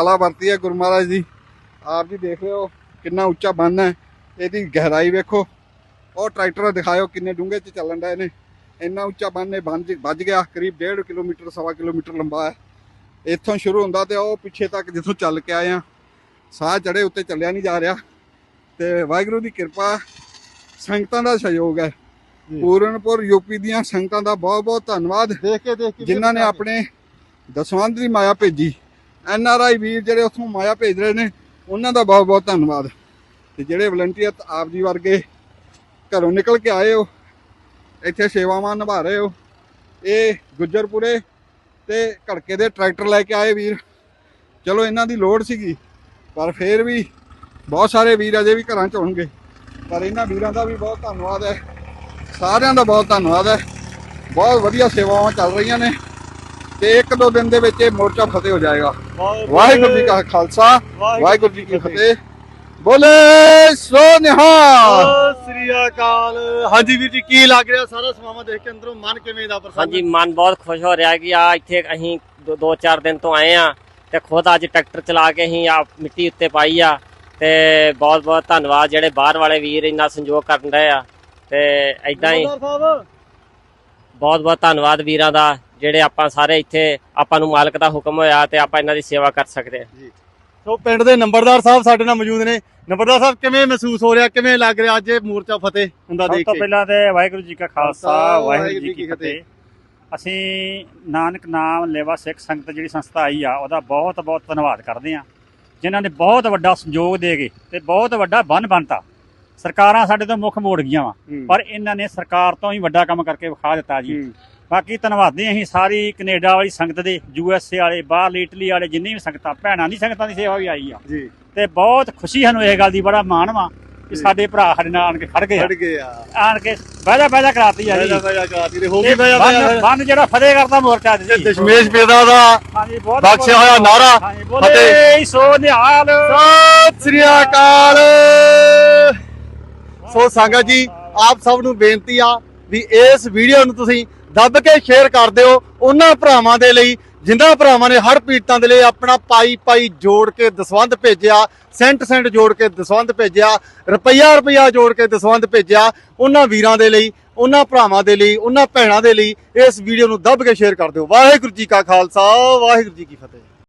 ਕਲਾ ਵਰਤੀ ਹੈ ਗੁਰੂ ਮਹਾਰਾਜ ਦੀ। ਆਪ ਜੀ ਦੇਖ ਰਹੇ ਹੋ ਕਿੰਨਾ ਉੱਚਾ ਬੰਨ ਹੈ। ਇਹਦੀ ਗਹਿਰਾਈ ਵੇਖੋ। ਉਹ ਟਰੈਕਟਰ ਦਿਖਾਇਓ ਕਿੰਨੇ ਡੂੰਘੇ ਚ ਚੱਲਣ ਡਏ ਨੇ। ਇੰਨਾ ਉੱਚਾ ਬੰਨ ਇਹ ਬੰਨ ਵੱਜ ਗਿਆ। ਕਰੀਬ 1.5 ਕਿਲੋਮੀਟਰ ਸਵਾ ਕਿਲੋਮੀਟਰ ਲੰਬਾ ਹੈ। ਇੱਥੋਂ ਸ਼ੁਰੂ ਹੁੰਦਾ ਤੇ ਉਹ ਪਿੱਛੇ ਤੱਕ ਜਿੱਥੋਂ ਚੱਲ ਕੇ ਆਏ ਆ ਸਾਹ ਚੜੇ ਉੱਤੇ ਚੱਲਿਆ ਨਹੀਂ ਜਾ ਰਿਹਾ। ਤੇ ਵਾਹਿਗੁਰੂ ਦੀ ਕਿਰਪਾ ਸੰਗਤਾਂ ਦਾ ਸਹਿਯੋਗ ਹੈ। ਪੂਰਨਪੁਰ ਯੂਪੀ ਦੀਆਂ ਸੰਗਤਾਂ ਦਾ ਬਹੁਤ ਬਹੁਤ ਧੰਨਵਾਦ। ਦੇਖ ਕੇ ਦੇਖ ਕੇ ਜਿਨ੍ਹਾਂ ਨੇ ਆਪਣੇ ਦਸਵੰਧ ਦੀ ਮਾਇਆ ਭੇਜੀ। ਐਨ ਆਰ ਆਈ ਵੀਰ ਜਿਹੜੇ ਉੱਥੋਂ ਮਾਇਆ ਭੇਜ ਰਹੇ ਨੇ, ਉਹਨਾਂ ਦਾ ਬਹੁਤ ਬਹੁਤ ਧੰਨਵਾਦ। ਤੇ ਜਿਹੜੇ ਵਲੰਟੀਅਰ ਆਪ ਜੀ ਵਰਗੇ ਘਰੋਂ ਨਿਕਲ ਕੇ ਆਏ ਹੋ, ਇੱਥੇ ਸੇਵਾਵਾਂ ਨਿਭਾ ਰਹੇ ਹੋ, ਇਹ ਗੁੱਜਰਪੁਰੇ ਤੇ ਘੜਕੇ ਦੇ ਟਰੈਕਟਰ ਲੈ ਕੇ ਆਏ ਵੀਰ। ਚਲੋ ਇਹਨਾਂ ਦੀ ਲੋੜ ਸੀਗੀ, ਪਰ ਫੇਰ ਵੀ ਬਹੁਤ ਸਾਰੇ ਵੀਰ ਅਜੇ ਵੀ ਘਰਾਂ ਚ ਹੋਣਗੇ। ਪਰ ਇਹਨਾਂ ਵੀਰਾਂ ਦਾ ਵੀ ਬਹੁਤ ਧੰਨਵਾਦ ਹੈ। ਸਾਰਿਆਂ ਦਾ ਬਹੁਤ ਧੰਨਵਾਦ ਹੈ। ਬਹੁਤ ਵਧੀਆ ਸੇਵਾਵਾਂ ਚੱਲ ਰਹੀਆਂ ਨੇ। ਤੇ ਇੱਕ ਦੋ ਦਿਨ ਦੇ ਵਿੱਚ ਇਹ ਮੋਰਚਾ ਫਤਿਹ ਹੋ ਜਾਏਗਾ। ਵਾਹਿਗੁਰੂ ਜੀ ਕਾ ਖਾਲਸਾ ਵਾਹਿਗੁਰੂ ਜੀ ਕੀ ਫਤਿਹ। ਬੋਲੇ ਸੋ ਨਿਹਾਲ ਸ੍ਰੀ ਅਕਾਲ। ਹਾਂਜੀ ਵੀਰ ਜੀ ਕੀ ਲੱਗ ਰਿਹਾ ਸਾਰਾ ਸਮਾਵਾ ਦੇਖ ਕੇ ਅੰਦਰੋਂ? ਮਨ ਕਿਵੇਂ ਦਾ ਪ੍ਰਸੰਨ? ਹਾਂਜੀ ਮਨ ਬਹੁਤ ਖੁਸ਼ ਹੋ ਰਿਹਾ ਕਿ ਆ ਇੱਥੇ ਅਸੀਂ ਦੋ- ਦੋ ਚਾਰ ਦਿਨ ਤੋਂ ਆਏ ਆ ਤੇ ਖੁਦ ਅੱਜ ਟਰੈਕਟਰ ਚਲਾ ਕੇ ਅਸੀਂ ਆ ਮਿੱਟੀ ਉੱਤੇ ਪਾਈ ਆ ਤੇ ਬਹੁਤ ਬਹੁਤ ਧੰਨਵਾਦ ਜਿਹੜੇ ਬਾਹਰ ਵਾਲੇ ਵੀਰ ਇੰਨਾ ਸੰਯੋਗ ਕਰਨ ਰਹੇ ਆ ਤੇ ਐਦਾਂ ਹੀ ਬਹੁਤ ਬਹੁਤ ਧੰਨਵਾਦ ਵੀਰਾਂ ਦਾ ਜਿਹੜੇ ਆਪਾਂ ਸਾਰੇ ਇੱਥੇ ਆਪਾਂ ਨੂੰ ਮਾਲਕ ਦਾ ਹੁਕਮ ਹੋਇਆ ਤੇ ਆਪਾਂ ਇਹਨਾਂ ਦੀ ਸੇਵਾ ਕਰ ਸਕਦੇ ਹਾਂ। ਸੋ ਪਿੰਡ ਦੇ ਨੰਬਰਦਾਰ ਸਾਹਿਬ ਸਾਡੇ ਨਾਲ ਮੌਜੂਦ ਨੇ। ਨੰਬਰਦਾਰ ਸਾਹਿਬ ਕਿਵੇਂ ਮਹਿਸੂਸ ਹੋ ਰਿਹਾ? ਕਿਵੇਂ ਲੱਗ ਰਿਹਾ ਅੱਜ ਇਹ ਮੋਰਚਾ ਫਤਿਹ ਹੁੰਦਾ ਸਭ ਦੇਖ ਤੋਂ ਕੇ? ਪਹਿਲਾਂ ਤੇ ਵਾਹਿਗੁਰੂ ਜੀ ਕਾ ਖਾਲਸਾ ਵਾਹਿਗੁਰੂ ਜੀ ਕੀ ਫਤਿਹ। ਅਸੀਂ ਨਾਨਕ ਨਾਮ ਲੇਵਾ ਸਿੱਖ ਸੰਗਤ ਜਿਹੜੀ ਸੰਸਥਾ ਆਈ ਆ ਉਹਦਾ ਬਹੁਤ ਬਹੁਤ ਧੰਨਵਾਦ ਕਰਦੇ ਆ ਜਿਨ੍ਹਾਂ ਨੇ ਬਹੁਤ ਵੱਡਾ ਸੰਯੋਗ ਦੇ ਕੇ ਤੇ ਬਹੁਤ ਵੱਡਾ ਬੰਨ ਬੰਨਤਾ ਸਰਕਾਰਾਂ ਸਾਡੇ ਤੋਂ ਮੁੱਖ ਮੋੜ ਗਈਆਂ ਵਾ। ਪਰ ਇਹਨਾਂ ਨੇ ਸਰਕਾਰ ਤੋਂ ਹੀ ਵੱਡਾ ਕੰਮ ਕਰਕੇ ਵਿਖਾ ਦਿੱਤਾ ਜੀ। ਬਾਕੀ ਧੰਨਵਾਦੀ ਅਸੀਂ ਸਾਰੀ ਕੈਨੇਡਾ ਵਾਲੀ ਸੰਗਤ ਦੇ ਯੂ ਐਸ ਏ ਵਾਲੇ ਬਾਹਰ ਇਟਲੀ ਵਾਲੇ ਜਿੰਨੀ ਵੀ ਸੰਗਤਾਂ ਭੈਣਾਂ ਦੀ ਸੰਗਤਾਂ ਦੀ ਸੇਵਾ ਵੀ ਆਈ ਆ। ਜੀ। ਤੇ ਬਹੁਤ ਖੁਸ਼ੀ ਸਾਨੂੰ ਇਹ ਗੱਲ ਦੀ ਬੜਾ ਮਾਣ ਵਾ ਕਿ ਸਾਡੇ ਭਰਾ ਸਾਡੇ ਨਾਲ ਆਣ ਕੇ ਖੜ ਗਏ ਆ। ਆਣ ਕੇ ਬਹਿਜਾ ਬਹਿਜਾ ਕਰਾਤੀ ਆ ਜੀ। ਹੋ ਗਈ ਬੰਨ ਜਿਹੜਾ ਫਤਿਹ ਕਰਦਾ ਮੋਰਚਾ ਜੀ। ਦਸ਼ਮੇਸ਼ ਪੇਦਾ ਦਾ ਬਖਸ਼ਿਆ ਹੋਇਆ ਹਾਂਜੀ ਬੋਲੇ ਸੋ ਨਿਹਾਲ। ਸਤਿ ਸ੍ਰੀ ਅਕਾਲ। ਸੋ ਸੰਗਤ ਜੀ ਆਪ ਸਭ ਨੂੰ ਬੇਨਤੀ ਆ ਵੀ ਇਸ ਵੀਡੀਓ ਨੂੰ ਤੁਸੀਂ ਦੱਬ ਕੇ ਸ਼ੇਅਰ ਕਰ ਦਿਓ ਉਹਨਾਂ ਭਰਾਵਾਂ ਦੇ ਲਈ ਜਿਨ੍ਹਾਂ ਭਰਾਵਾਂ ਨੇ ਹੜ ਪੀੜਤਾਂ ਦੇ ਲਈ ਆਪਣਾ ਪਾਈ ਪਾਈ ਜੋੜ ਕੇ ਦਸਵੰਧ ਭੇਜਿਆ, ਸੈਂਟ ਸੈਂਟ ਜੋੜ ਕੇ ਦਸਵੰਧ ਭੇਜਿਆ, ਰੁਪਈਆ ਰੁਪਈਆ ਜੋੜ ਕੇ ਦਸਵੰਧ ਭੇਜਿਆ, ਉਹਨਾਂ ਵੀਰਾਂ ਦੇ ਲਈ, ਉਹਨਾਂ ਭਰਾਵਾਂ ਦੇ ਲਈ, ਉਹਨਾਂ ਭੈਣਾਂ ਦੇ ਲਈ ਇਸ ਵੀਡੀਓ ਨੂੰ ਦੱਬ ਕੇ ਸ਼ੇਅਰ ਕਰ ਦਿਓ। ਵਾਹਿਗੁਰੂ ਜੀ ਕਾ ਖਾਲਸਾ, ਵਾਹਿਗੁਰੂ ਜੀ ਕੀ ਫਤਿਹ।